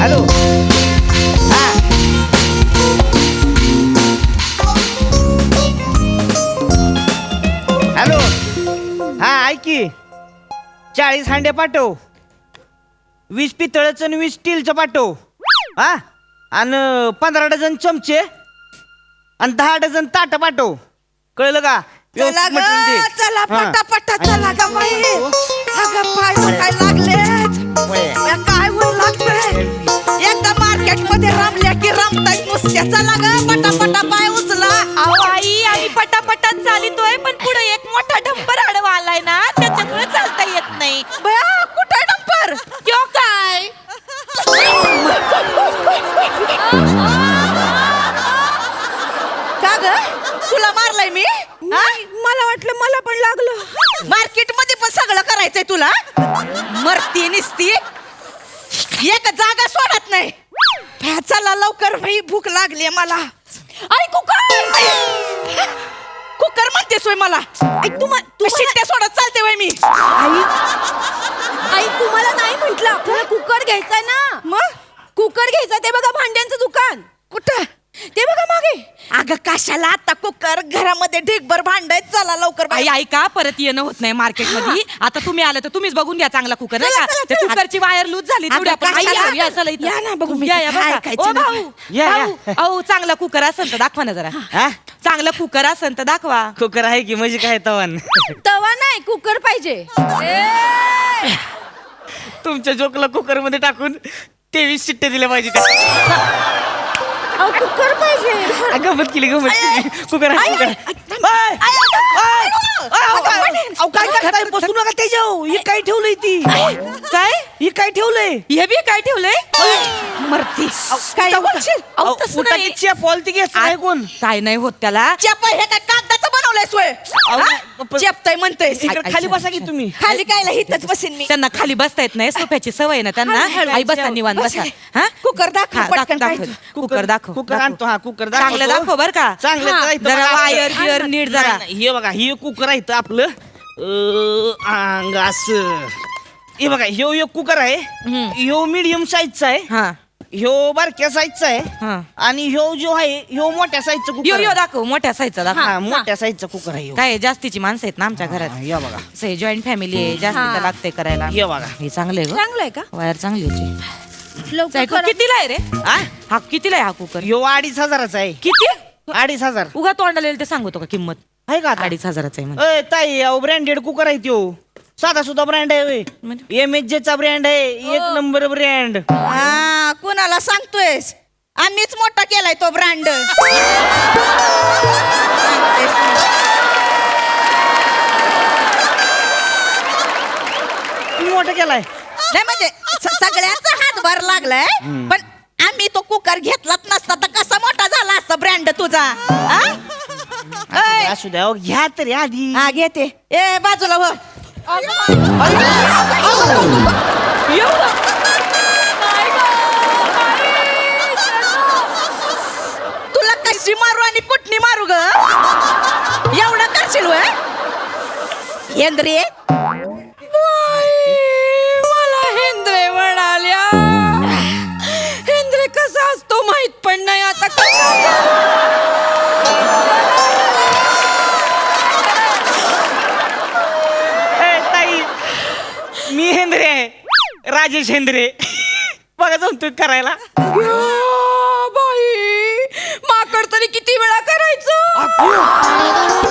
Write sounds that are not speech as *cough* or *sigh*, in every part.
Hello. Hello. हा ऐक की. चाळीस हांडे पाठव. वीस पितळचं आणि वीस स्टीलचं पाठव. हा? आणि पंधरा डझन चमचे आणि दहा डझन ताट पाठव. कळलं का? चला व्यवस्थित दे. ग चला हा. पटापटा चला ग बाई. अगं पाय काय लागलेत रमतायत नुसत्या चला ग पटापटा पाय उचला. अहो आई आम्ही पटापटात चालितोय पण पुढे एक मोठा डंपर आडवा आलाय ना त्याच्यामुळे चालता येत नाही. बया कुठे डंपर? क्यो काय? का ग? तुला मारलाय मी? मला वाटलं मला पण लागलं. मार्केटमध्ये पण सगळं करायचंय तुला. मरती निसती एक जागा सोडत नाही. चला लवकर भाई भूक लागली मला. आई कुकर! कुकर म्हणतेस होय मला. तू शिट्ट्या सोडत चालते वय मी. आई. आई तुम्हाला नाही म्हंटल आपल्याला कुकर घ्यायचा ना. मग? कुकर घ्यायचा ते बघा भांड्यांचं दुकान. कुठं? ते बघा मागे अगं कशाला आता कुकर घरामध्ये ढीकभर भांडायत चला लवकर आई बाई ऐका परत येणं होत नाही मार्केटमध्ये आता तुम्ही आलं तर तुम्हीच बघून घ्या चांगला कुकर नाही चला, का चला, त्या चला. कुकरची वायर लूज झाली अगं, तेवढी आपण आई, कशाला? या, या, चला इथं. या ना, बघू मी या, या, काय बघा. ऐकायचं ओ, ना. भाऊ या, या. भाऊ, अहो चांगला कुकर असेल तर दाखवा ना जरा हा चांगला कुकर असेल तर दाखवा कुकर आहे की म्हणजे काय तवान तवा नाही कुकर पाहिजे तुमच्या जोकला कुकरमध्ये टाकून तेवीस शिट्टे दिल्या पाहिजे त्या. अहो, कुकर पाहिजे आ, गंमत केली गंमत केली कुकर आहे कुकर आहे. आय, आय, अहो, काय- अहो, काय करताय? बसू नका त्याच्यावर हे काय? ठेवलंय ती? काय? हे काय ठेवलंय? हे बी काय ठेवलंय? मरती काय बोलशील? अहो, तसं नाही. कोण? काय नाही होत त्याला. चेप हे काय कागदाचं बनवलंय सोय? अहो, चेपतय म्हणतोय. इकडे खाली बसा की तुम्ही. खाली काय हिथच बसेन मी. त्यांना खाली बसता येत नाही. सोफ्याची सवय ना त्यांना. आई बसा. निवांत बसा. हा? कुकर दाखव, हा, पटकन दाखव पाहिजे. कुकर दाखव कुकर दाखव. आणतो हा कुकर दाखवतो. चांगलं दाखव बर का. चांगलं हा, जरा. वायर बियर नीट जरा. नाही, नाही, हे बघा हे कुकर आहे इथं आपलं. अंग असं. हे बघा ह्यो एक कुकर आहे. ह्यो मिडियम साईजचा आहे. हा. ह्यो बारक्या साईजचा आहे. हा. आणि ह्यो जो आहे ह्यो मोठ्या साईजचा यो कुकर यो आहे. दाखव मोठ्या साईजचा दाखव. हा मोठ्या साईजचा कुकर आहे ह्यो. काय आहे, जास्तीची माणसं आहेत ना आमच्या हा, घरात? या बघा. से जॉईंट फॅमिली आहे जास्तीचं लागते करायला. हे बघा. हे चांगले ग. चांगलं आहे का? वायर चांगली होती. लवकर सायको, करा. कितीला आहे रे? हा हा कितीला आहे हा कुकर? ह्यो अडीच हजाराचा आहे. किती? अडीच हजार. उगा तोंडाला येईल ते सांगतो का किंमत? आहे का आता? अडीच हजाराचा आहे. अय ताई अहो ब्रँडेड कुकर आहे त्यो. साधा सुद्धा ब्रँड आहे म्हणजे? एम एच चा ब्रँड आहे. एक नंबर ब्रँड हा कुणाला सांगतोयस? आम्हीच मोठा केलाय तो ब्रँड तुम्ही मोठा केलाय. नाही म्हणजे स- सगळ्यांचा हातभार लागलाय पण आम्ही तो कुकर घेतलाच नसता तर कसा मोठा झाला असता ब्रँड तुझा? हा? असू द्या अहो, घ्या तरी आधी हा घेते ए बाजूला हो तुला कशी मारू आणि कुठनी मारू ग एवढं करशील वय हेंद्रे मला हेंद्रे म्हणाल्या हेंद्रे कसा असतो माहीत पण नाही आता ए, ताई मी हेंद्रे आहे राजेश हेंद्रे. बघा जमतोय करायला. बाई माकड तरी किती वेळा करायचं?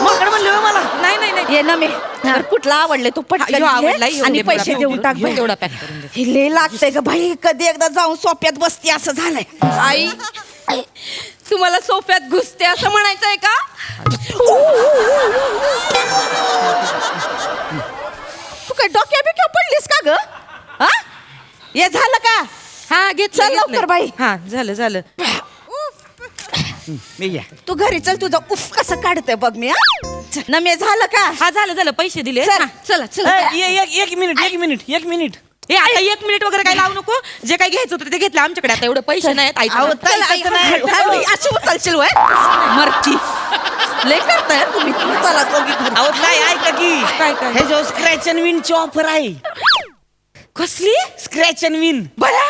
माकड म्हणले होय मला. नाही नाही नाही. ये ना मी. तर कुठला आवडले तू पटकन घे आणि पैसे देऊन. टाक बाई. करून दे. हे लय लागतंय का भाई कधी एकदा जाऊन सोप्यात बसती असं झालंय. आई तुम्हाला सोफ्यात घुसते असं म्हणायचंय का? तू काय डोक्या बिक्या पडलीस का ग हा हे झालं का? हा घेत चल लवकर बाई. हा झालं झालं. मी घ्या तू घरी चल तुझं उफ कसं काढतंय बघ मी हा? चल, ना मी झालं का? हा झालं झालं. पैसे दिले. चल. हा, चला चला. ए, ए- एक एक मिनिट एक मिनिट एक मिनिट. हे आता एक मिनिट वगैरे काय लावू नको. जे काही घ्यायचं होतं ते घेतलं. आमच्याकडे आता एवढे पैसे नाहीत अहो, चल, आई, तसं नाही. हळू- हळू, अशी उचलशील वय मरची लय करताय तुम्ही. चला दोघी घरी. अहो काय ऐका की? काय, काय? हे जो स्क्रॅच अँड विन ची ऑफर आहे. कसली? स्क्रॅच अँड विन बरा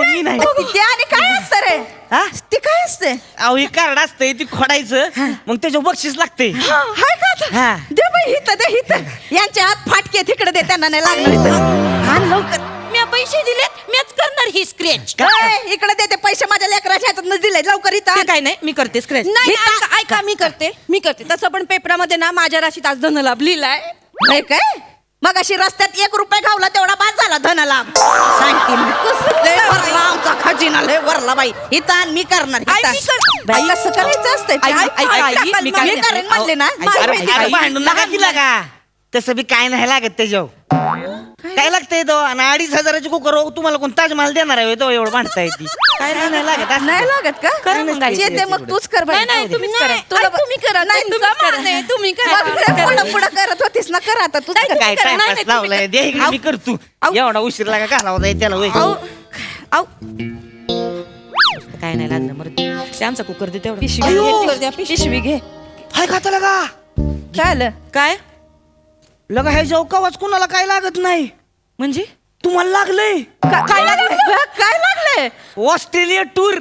मी नाही ते आणि काय असतं रे? हा? ते काय असते? अहो हे कार्ड असतंय ती खोडायचं. मग त्याच्यावर बक्षीस लागते हाय का आता? हा. दे बाई हिथं दे हिथं यांच्या हात फाटके तिकडे दे त्यांना नाही लागणार इथं. आण लवकर. मी पैसे दिलेत मीच करणार ही स्क्रेच काय इकडे दे ते पैसे माझ्या लेकराच्या हातात दिले लवकर इथं. काय नाही मी करते स्क्रेच नाही ऐका ऐका मी करते मी करते. तसं पण पेपरामध्ये ना माझ्या राशीत आज धनलाभ लिहिलाय. काय? मग अशी रस्त्यात एक रुपये घावला तेवढा बाद झाला धनलाभ सांगते मी. लय आमचा खजिना लय वरला बाई. इथं मी करणार आई, कर- बाई, कसं करायचं असतं आई, आई, आई, आई, मी मी काय- करेन म्हणले ना. अरे, माझी माहिती नका की? तसं बी काय नाही लागत त्याच्यावर. काय लागतंय तो? आणि अडीच हजाराची कुकर तुम्हाला कोण ताजमहाल देणार आहे तो एवढं मांडताय ती. काय नाही नाही लागत असं. नाही लागत का? कर मग काही जे ते मग तूच कर बाई. नाही, नाही, तुम्हीच करा. तुला आई, तुम्ही करा नाही तुमचा तुम्ही मान आहे. तुम्ही करा. मग इकडे पुढं पुढं करत होतीस ना कर आता तू काय करा. नाही, टाइमपास नाही, लावलाय? दे इकडे मी करतो. एवढा उशीर लागा घालावा जाईल त्याला वय आऊ. आऊ. काय नाही लागलं मग ते आमचा कुकर दे तेवढं. पिशवी घे, द्या, पिशवी. घे. हाय खाता लगा काय आलं? काय? लगा ह्या जेव कवाच कुणाला काय लागत नाही? म्हणजे? तुम्हाला लागलंय. का- काय लागले काय लागले ऑस्ट्रेलिया टूर.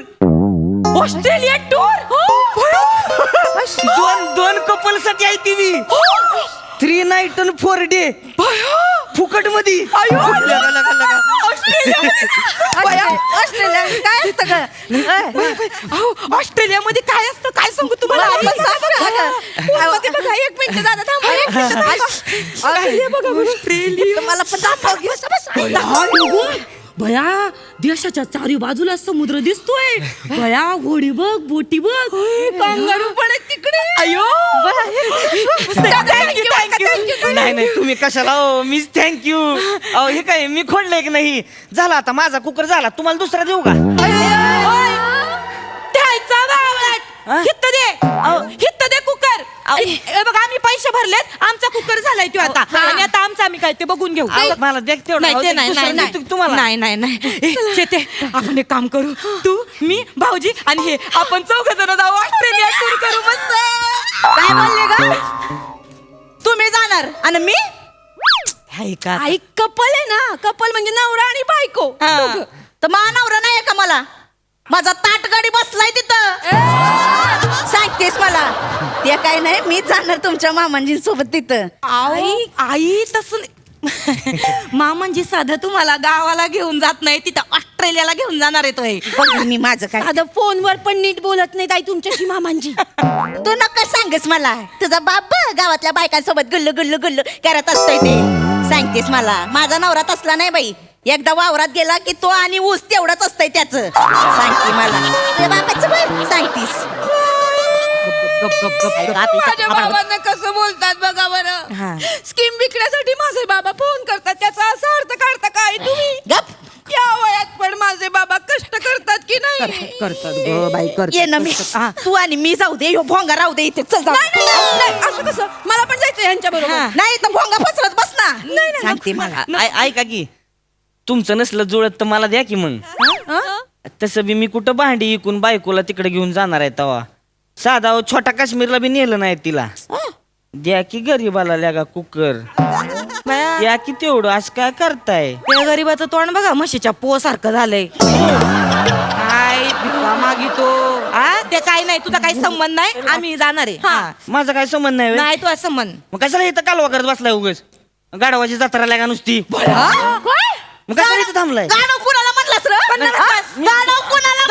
Australia tour? दोन दोन कपलसाठी आहे ती थ्री नाईट आणि फोर डे फुकटमध्ये *laughs* ऑस्ट्रेलिया काय असतं का ऑस्ट्रेलियामध्ये काय असतं? काय सांगू तुम्हाला? मला पण सांग बरं. बघा, एक मिनिट दादा थांबा एक मिनिट थांबा. बघा बरं. मला पण दाखव. की. बसा, बसा. भया देशाच्या चारी बाजूला समुद्र दिसतोय. भया होडी बघ बोटी बघ. कांगारू पण तिकडे. अयो. नाही नाही तुम्ही कशाला? हो मीच थँक्यू अहो हे काय मी खोडलंय की नाही. झाला आता माझा कुकर झाला. तुम्हाला दुसरा देऊ का? द्यायचा बावळट हा? हित्त दे. हित्त दे कुकर. हे बघ आम्ही पैसे भरलेत. आमचा कुकर झालाय तो आता. आणि आता आमचा आम्ही काय ते बघून घेऊ. अहो, मला देख तेवढं. नाही अहो, ते ते नाही दुसरा नाही देतो नाही. तुम्हाला. नाही नाही नाही. ए, चेते आपण एक काम करू. तू मी भाऊजी आणि हे आपण चौघ जण जाऊ. ऑस्ट्रेलिया टूर करू मस्त. काय बोलले का तुम्ही जाणार. आणि मी? हाय का? आई कपल आहे ना. कपल म्हणजे नवरा आणि बायको. हा. दोघं. तर मानावर नाही का मला? माझा ताटगाडी बसलाय तिथं. सांगतेस मला. ते काय नाही मी जाणार तुमच्या मामांजी सोबत तिथं आई आई तसं. *laughs* मामांजी साधं तुम्हाला गावाला घेऊन जात नाही तिथं ऑस्ट्रेलियाला घेऊन जाणार आहे तो हे. मी माझं काय. साधं फोनवर पण नीट बोलत नाही ताई तुमच्याशी मामांजी तू नका सांगस मला. तुझा बाप गावातल्या बायकांसोबत गुल्लू गुल्लू गुल्लू करत असतोय ते. सांगतेस मला. माझा नवरा तसला नाही बाई. एकदा वावरात गेला की तो आणि ऊस तेवढंच असतंय त्याच. सांगते मला. बरं माझ्या बाबांना कसं बोलतात बघा हा. बरं स्कीम विकण्यासाठी माझे बाबा फोन करतात. त्याचा असा अर्थ काढता काय तुम्ही? गप. या वयात पण माझे बाबा कष्ट करतात की नाही? करतात ग बाई ये ना मी. तू आणि मी जाऊ दे. ह्यो भोंगा राहू दे इथे. चल जाऊ नाही, नाही, नाही, असं कसं? मला पण जायचं यांच्या बरोबर. हा. नाही तर भोंगा फसवत बस ना. सांगते मला. आ- ऐका की. तुमचं नसलं जुळत तर मला द्या की मग. तसं बी मी कुठं भांडी इकून बायकोला तिकडे घेऊन जाणार आहे तवा. साधा हो, छोटा काश्मीरला बी नेलं नाही तिला. द्या की गरीबाला लगा कुकर. बाया. द्या की तेवढं असं काय करताय? त्या गरीबाचं तोंड बघा म्हशीच्या पो सारखं झालंय. काय भिका मागितो आ ते काय नाही तुझा काही संबंध नाही? आम्ही जाणार आहे. हा. माझा काय संबंध नाही व्हय? नाही तुझा संबंध. मग कशाला इथं कालवा करत बसलाय उगच? गाडवाची जत्रा लागा नुसती. मग कशाला इथं थांबलाय? गाणं कुणाला म्हणलास रे? गाणं कुणाला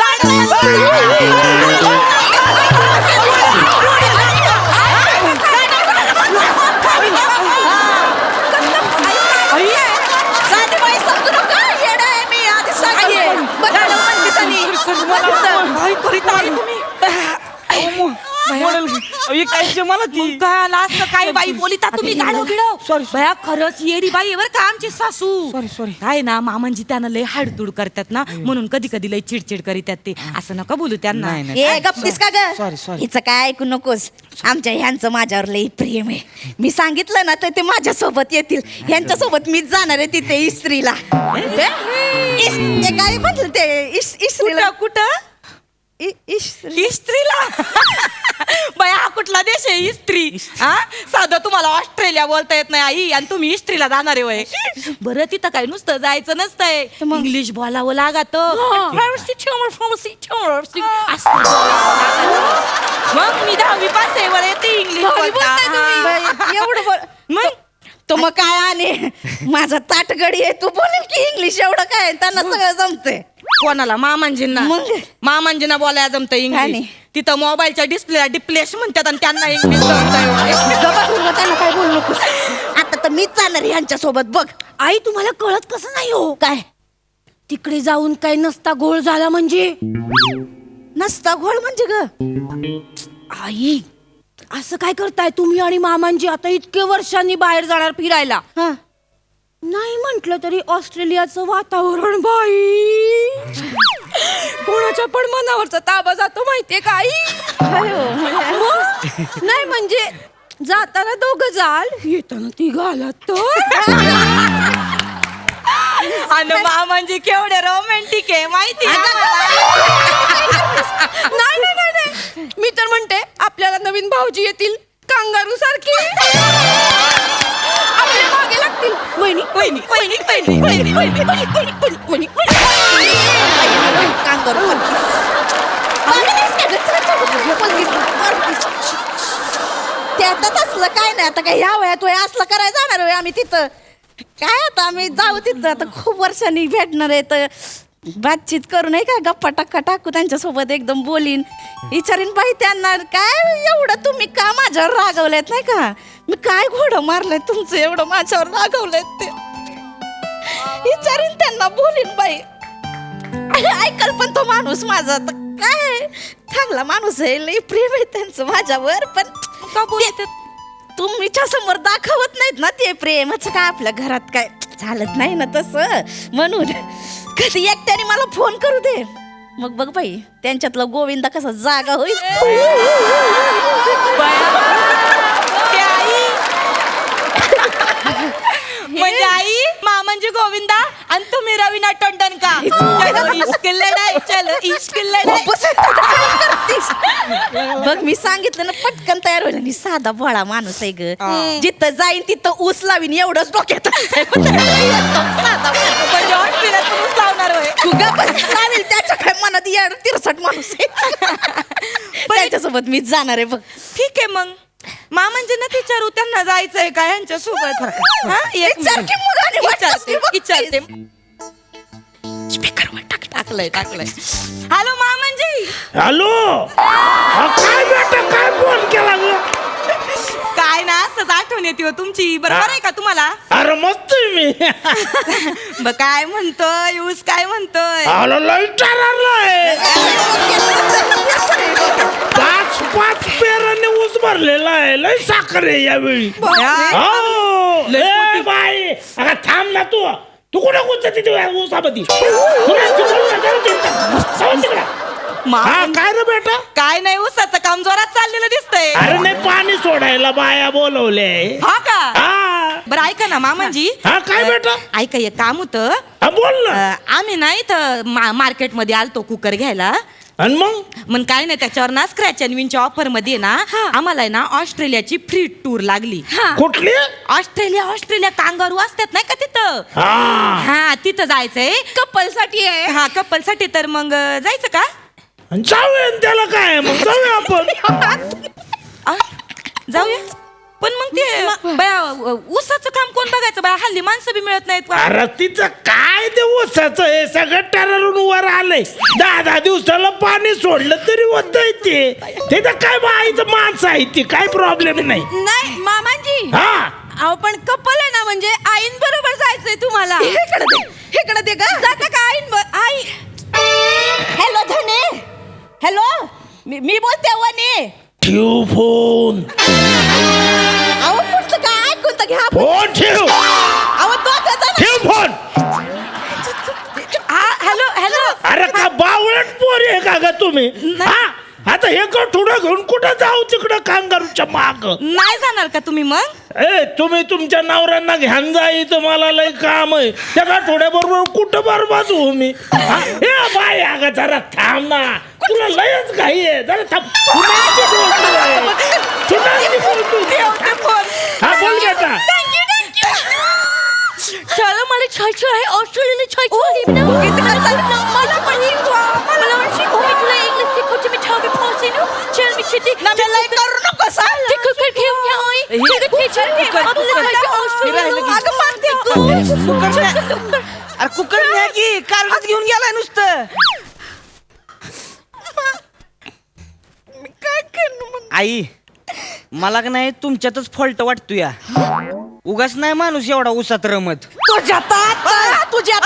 काय करीत तुम्ही. मोडेल अहो, काय मला ती. काय आला असतं काय बाई बोलिता तुम्ही? Sorry, भया खरंच येडी बाई आहे बरं का आमची सासू. Sorry, sorry. काय ना मामांजी त्यांना लय हाडतूड करतात ना म्हणून कधी कधी लय चिडचिड करीतात ते. असं नका बोलू त्यांना. नाही, नाही. ए गप्पीस का ग? Sorry, sorry. हिचं काय ऐकू नकोस. आमच्या ह्यांचं माझ्यावर लई प्रेम आहे. मी सांगितलं ना तर ते माझ्या सोबत येतील ह्यांच्या सोबत मीच जाणार आहे तिथे इस्त्रीला. ते इस- ते काय म्हटलं ते? इस- इस्त्रीला. कुठं? इस्त्री. इस्त्रीला? *laughs* बाया हा कुठला देश आहे इस्त्री? हा? साधं तुम्हाला ऑस्ट्रेलिया बोलता येत नाही आई आणि तुम्ही इस्त्रीला जाणार आहे वय. *laughs* बरं तिथं काय नुसतं जायचं नसतंय. इंग्लिश बोलावं लागत. मग मी दहावी पास आहे बरं येते इंग्लिश. बोलताय तुम्ही? हा. एवढं बोल मग? तो मग काय आणि *laughs* माझा ताटगडी आहे तू बोलेल की इंग्लिश एवढं काय त्यांना सगळं जमतंय. कोणाला? मामांजींना. मग? मामांजींना बोलायला जमतं इंग्लिश. नाही? तिथं मोबाईलच्या डिस्प्लेला डिप्लेश म्हणतात आणि त्यांना इंग्लिश जमतंय गप्पा सुरू त्यांना काय बोलू नकोस. आता तर मीच जाणार यांच्या सोबत बघ. आई तुम्हाला कळत कसं नाही हो? काय? तिकडे जाऊन काय नसता गोळ झाला म्हणजे? नसता घोळ म्हणजे ग. आई असं काय करताय तुम्ही आणि मामांजी? आता इतके वर्षांनी बाहेर जाणार फिरायला. हा. नाही म्हंटल तरी ऑस्ट्रेलियाचं वातावरण बाई कोणाच्या पण मनावरचा ताबा जातो माहितीये का आई? मग? नाही म्हणजे जाताना दोघं जाल येताना ती घालत आणि मामांजी केवढे रोमॅन्टिक आहे माहिती आहे नाही नाही नाही नाही. मी तर म्हणते आपल्याला नवीन भाऊजी येतील कांगारू सारखी. आपल्या मागे लागतील. वहिनी वहिनी वहिनी वहिनी वहिनी वहिनी वहिनी, वहिनी, वहिनी, वहिनी. कांगारू त्यातच आता तसलं काय नाही. आता काय ह्या वयात वय असलं करायला जाणार वय आम्ही तिथं. काय आता आम्ही जाऊ तिथं. आता खूप वर्षांनी भेटणार आहे तर बातचीत करू नाही का? गप्पा टक्का टाकू त्यांच्यासोबत एकदम बोलीन. विचारीन बाई त्यांना काय एवढं तुम्ही का माझ्यावर रागवलेत नाही का? मी काय घोडं मारलंय तुमचं एवढं माझ्यावर रागवलंय ते? विचारीन त्यांना बोलीन बाई ऐकल पण तो माणूस माझा. तर काय? चांगला माणूस आहे. लई प्रेम आहे त्यांचं माझ्यावर. पण का बोलतात? तुमच्यासमोर दाखवत नाहीत ना ते प्रेमाचं काय आपल्या घरात काय? चालत नाही ना तसं. म्हणून कधी एकट्याने मला फोन करू दे. मग बघ बाई त्यांच्यातला गोविंदा कसा जागा होईल. *laughs* म्हणजे आई म्हणजे आई गोविंदा? आणि तुम्ही रवीना टंडन का? चलो इश्क लढाई चलो इश्क लढाई बस, काय करतीस? बघ मी सांगितलं ना पटकन तयार होईल. आणि साधा भोळा माणूस आहे ग. जिथं जाईन तिथं ऊस लावीन एवढंच डोक्यात *laughs* साधा. म्हणजे ऑस्ट्रेलियात तुम्हीच लावणार होय. बस, चालेल त्याच्या काय मनात येड तिरसट माणूस आहे. *laughs* त्याच्यासोबत मीच जाणार आहे बघ. ठीक आहे मग. मामांजी ना विचारू त्यांना जायचंय का? यांच्या सोबत हा एक विचार की मग आणि विचारते स्पीकरवर टाक टाकलंय टाकलंय. हॅलो मामांजी. हॅलो? हा. काय बेटा काय फोन केला ग? काय ना असंच आठवण येते हो तुमची. बरोबर आहे का तुम्हाला? अरे मस्त आहे मी. *laughs* ब काय म्हणतोय ऊस काय म्हणतोय? आलो लय टररलाय पाच पाच पेराने ऊस भरलेला आहे. लय साखर आहे यावेळी. हो. ए बाई. अगं थांब ना तू. तू कुठे कुठं तिथे ऊसामध्ये. हा काय रे बेटा काय नाही ऊसाचं काम जोरात चाललेलं दिसतंय. अरे नाही पाणी सोडायला बाया बोलवले. हा का? हा. बरं ऐका ना मामांजी. हा काय बेटा? ऐका एक काम होतं. हा बोल ना. अं, आम्ही ना इथं मार्केटमध्ये आलतो कुकर घ्यायला. आणि मग? मग काय नाही त्याच्यावर ना स्क्रॅच अँड विनच्या ऑफरमध्ये ना आम्हाला आहे ना ऑस्ट्रेलियाची फ्री टूर लागली. कुठली? ऑस्ट्रेलिया ऑस्ट्रेलिया कांगारू असतात नाही का तिथं? हा. हा तिथं जायचंय. कपलसाठी आहे. हा कपलसाठी तर मग जायचं का? आणि जाऊया त्याला काय मग? जाऊया आपण. आ, जाऊया. पण मग ते बया, ऊसाचं काम कोण बघायचं? बाया हल्ली माणसं बी मिळत नाहीत बा. अरे तिचं काय ते ऊसाचं? हे सगळं टररून वर आलंय. दहा दहा दिवसाला पाणी सोडलं तरी होतंय ते. तिथं काय बाईचं माणसं आहे ती काय प्रॉब्लेम नाही. नाही मामांजी. हा. अहो पण कपल आहे ना म्हणजे आईन बरोबर जायचंय तुम्हाला. इकडे दे इकडे दे ग. जाता का आईन ब- आई? हॅलो धने. हॅलो मी मी बोलते वने. ठेव फोन. तर घ्या फोन ठेव. अहो दोघं जण ठेव फोन. हा हॅलो हॅलो. अरे का बावळट पोरी आहे का ग तुम्ही? हा? आता हे थोडं घेऊन कुठं जाऊ तिकडं कांगारूच्या माग? नाही जाणार का तुम्ही मग? ए तुम्ही तुमच्या नवऱ्यांना घ्यान जा इथं मला लय काम आहे. त्या थोड्या बरोबर कुठं बरबाद होऊ मी? हा? ए बाय अगं जरा थांब ना. तुला लयच घाई आहे. जरा थांब. तू आहे. *laughs* सुनांची बोलतो हा बोल की आता चला मला छायचं आहे ऑस्ट्रेलियाला छायचं आहे ना. मला पण शिकवा. मला पण शिकवा. मी तुला इंग्लिश शिकवते. मी pass आहे ना. चल, मी शिकते. नव्याला करू नको सांग ते कुकर घेऊन या, आई. ऑस्ट्रेलियाला. अगं कुकर अरे कुकर की घेऊन गेलाय नुसतं आई मला का नाही तुमच्यातच फॉल्ट वाटतो या उगाच नाही माणूस एवढा उसात रमत. तुझ्या तुझ्या